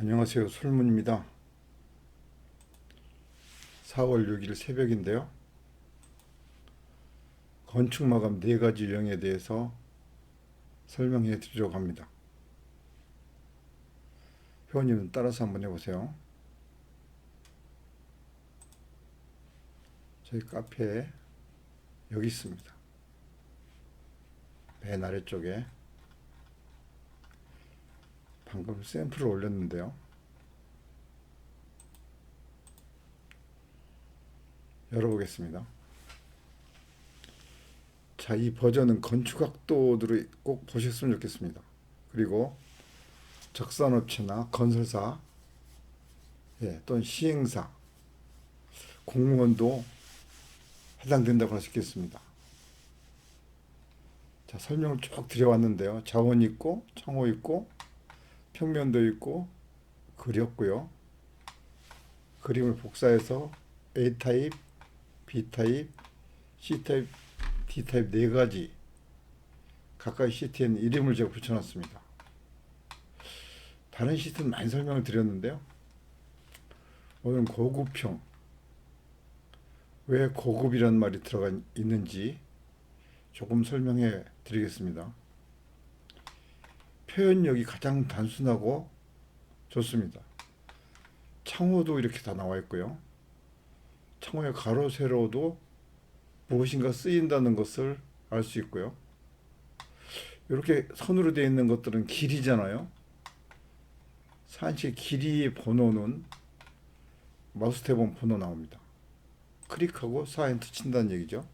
안녕하세요. 솔문입니다. 4월 6일 새벽인데요. 건축 마감 네 가지 유형에 대해서 설명해 드리려고 합니다. 회원님은 따라서 한번 해보세요. 저희 카페에 여기 있습니다. 맨 아래쪽에 방금 샘플을 올렸는데요. 열어보겠습니다. 자, 이 버전은 건축학도들을 꼭 보셨으면 좋겠습니다. 그리고 적산업체나 건설사, 예, 또는 시행사, 공무원도 해당된다고 할 수 있겠습니다. 자, 설명을 쭉 드려왔는데요. 자원 있고, 창호 있고, 평면도 있고, 그렸고요. 그림을 복사해서 A 타입, B 타입, C 타입, D 타입 네 가지 각각 시트에는 이름을 제가 붙여놨습니다. 다른 시트는 많이 설명을 드렸는데요. 오늘은 고급형 왜 고급이라는 말이 들어가 있는지 조금 설명해 드리겠습니다. 표현력이 가장 단순하고 좋습니다. 창호도 이렇게 다 나와 있고요. 창호의 가로 세로도 무엇인가 쓰인다는 것을 알 수 있고요. 이렇게 선으로 되어 있는 것들은 길이잖아요. 산시 길이의 번호는 마우스 탭은 번호 나옵니다. 클릭하고 4엔터 친다는 얘기죠.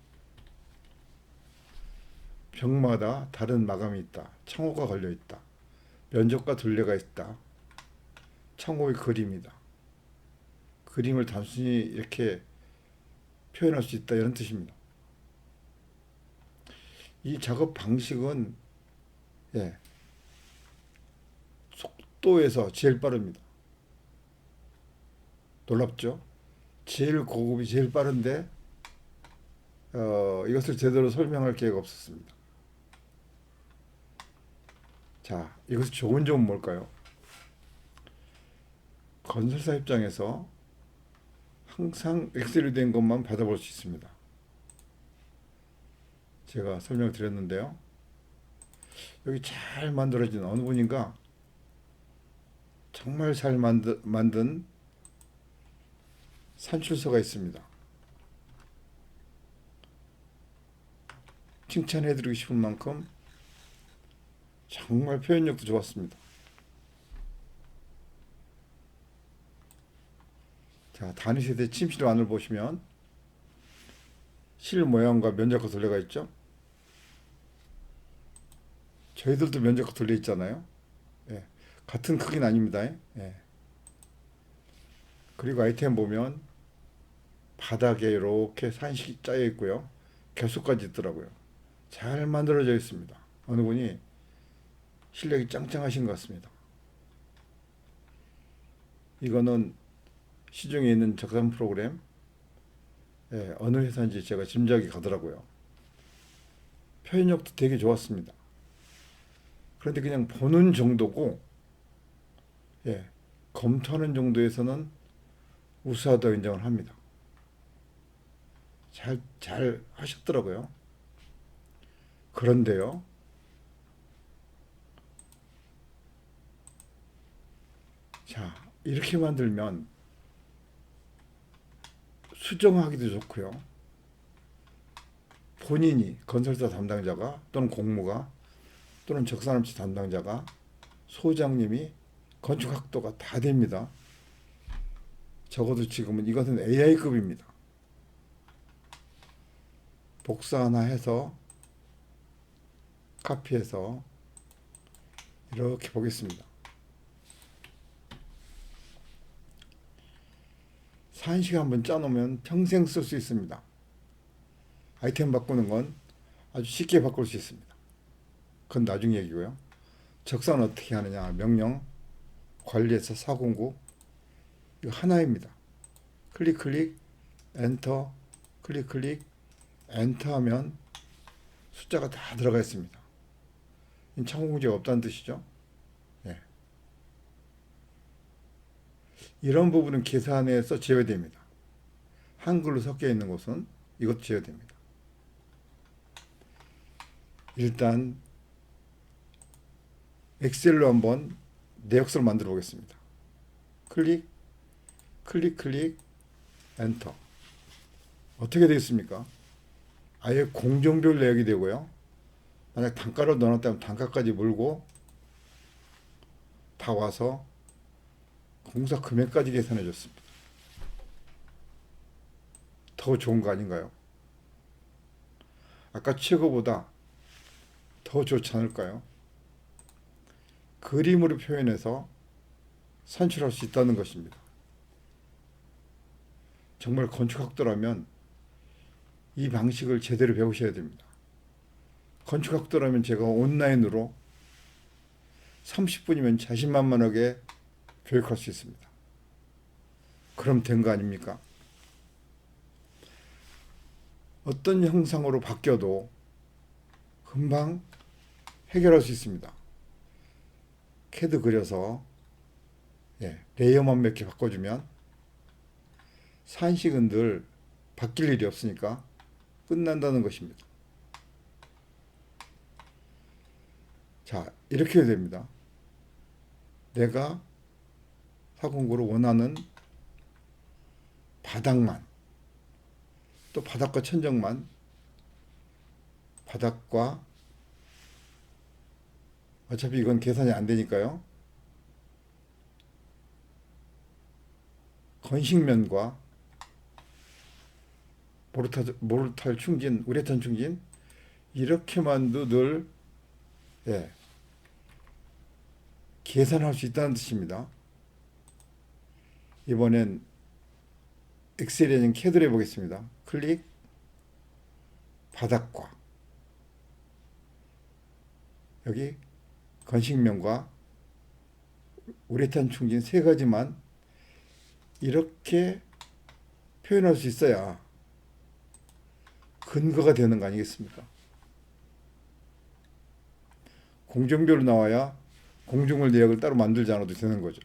벽마다 다른 마감이 있다. 창호가 걸려 있다. 면적과 둘레가 있다. 창호의 그림이다. 그림을 단순히 이렇게 표현할 수 있다 이런 뜻입니다. 이 작업 방식은 예, 속도에서 제일 빠릅니다. 놀랍죠? 제일 고급이 제일 빠른데 어, 이것을 제대로 설명할 기회가 없었습니다. 자, 이것의 좋은 점은 뭘까요? 건설사 입장에서 항상 엑셀이 된 것만 받아볼 수 있습니다. 제가 설명 드렸는데요. 여기 잘 만들어진 어느 분인가 정말 잘 만드, 만든 산출서가 있습니다. 칭찬해드리고 싶은 만큼 정말 표현력도 좋았습니다. 자, 단위 세대 침실 안을 보시면 실 모양과 면적과 둘레가 있죠. 저희들도 면적과 둘레 있잖아요. 예, 같은 크기는 아닙니다. 예. 그리고 아이템 보면 바닥에 이렇게 산식이 짜여 있고요. 개수까지 있더라고요. 잘 만들어져 있습니다. 어느 분이 실력이 짱짱하신 것 같습니다. 이거는 시중에 있는 적산 프로그램 예, 어느 회사인지 제가 짐작이 가더라고요. 표현력도 되게 좋았습니다. 그런데 그냥 보는 정도고 예, 검토하는 정도에서는 우수하다고 인정을 합니다. 잘, 잘 하셨더라고요. 그런데요, 자, 이렇게 만들면 수정하기도 좋고요. 본인이 건설사 담당자가 또는 공무가 또는 적산업체 담당자가 소장님이 건축학도가 다 됩니다. 적어도 지금은 이것은 AI급입니다. 복사 하나 해서 카피해서 이렇게 보겠습니다. 산식 한번 짜놓으면 평생 쓸 수 있습니다. 아이템 바꾸는 건 아주 쉽게 바꿀 수 있습니다. 그건 나중 얘기고요. 적산 어떻게 하느냐 명령 관리에서 409 이거 하나입니다. 클릭 클릭 엔터 클릭 클릭 엔터 하면 숫자가 다 들어가 있습니다. 창호 공제가 없다는 뜻이죠. 이런 부분은 계산에서 제외됩니다. 한글로 섞여 있는 곳은 이것 제외됩니다. 일단 엑셀로 한번 내역서를 만들어 보겠습니다. 클릭, 클릭, 클릭, 엔터. 어떻게 되겠습니까? 아예 공정별 내역이 되고요. 만약 단가를 넣어놨다면 단가까지 물고 다 와서 공사 금액까지 계산해 줬습니다. 더 좋은 거 아닌가요? 아까 최고보다 더 좋지 않을까요? 그림으로 표현해서 산출할 수 있다는 것입니다. 정말 건축학도라면 이 방식을 제대로 배우셔야 됩니다. 건축학도라면 제가 온라인으로 30분이면 자신만만하게 교육할 수 있습니다. 그럼 된 거 아닙니까? 어떤 형상으로 바뀌어도 금방 해결할 수 있습니다. 캐드 그려서 예, 레이어만 몇 개 바꿔주면 산식은 늘 바뀔 일이 없으니까 끝난다는 것입니다. 자, 이렇게 됩니다. 내가 사공구로 원하는 바닥만 또 바닥과 천정만 바닥과 어차피 이건 계산이 안 되니까요. 건식면과 모르탈, 모르탈 충진, 우레탄 충진 이렇게만도 늘 예, 계산할 수 있다는 뜻입니다. 이번엔 엑셀에 있는 캐드를 해보겠습니다. 클릭, 바닥과 여기 건식면과 우레탄 충진 세 가지만 이렇게 표현할 수 있어야 근거가 되는 거 아니겠습니까? 공정별로 나와야 공중을 내역을 따로 만들지 않아도 되는 거죠.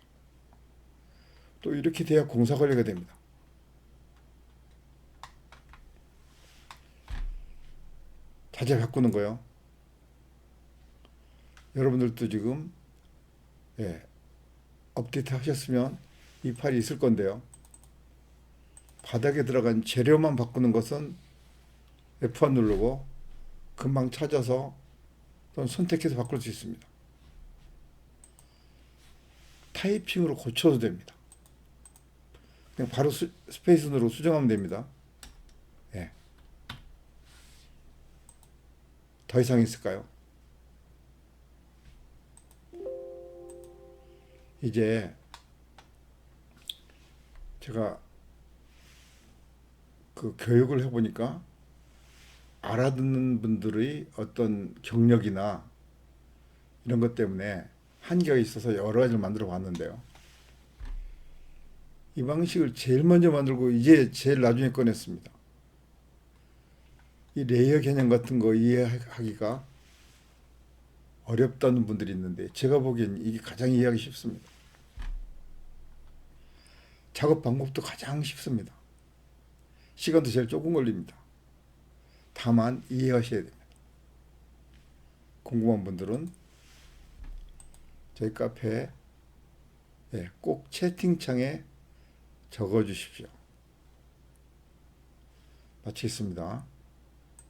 또 이렇게 돼야 공사 관리가 됩니다. 자재 바꾸는 거요. 여러분들도 지금 예, 업데이트 하셨으면 이 파일이 있을 건데요. 바닥에 들어간 재료만 바꾸는 것은 F1 누르고 금방 찾아서 또는 선택해서 바꿀 수 있습니다. 타이핑으로 고쳐도 됩니다. 그냥 바로 수, 스페이스 누르고 수정하면 됩니다. 예. 더 이상 있을까요? 이제 제가 그 교육을 해보니까 알아듣는 분들의 어떤 경력이나 이런 것 때문에 한계가 있어서 여러 가지를 만들어 봤는데요. 이 방식을 제일 먼저 만들고 이제 제일 나중에 꺼냈습니다. 이 레이어 개념 같은 거 이해하기가 어렵다는 분들이 있는데 제가 보기엔 이게 가장 이해하기 쉽습니다. 작업 방법도 가장 쉽습니다. 시간도 제일 조금 걸립니다. 다만 이해하셔야 됩니다. 궁금한 분들은 저희 카페에 예, 꼭 채팅창에 적어 주십시오. 마치겠습니다.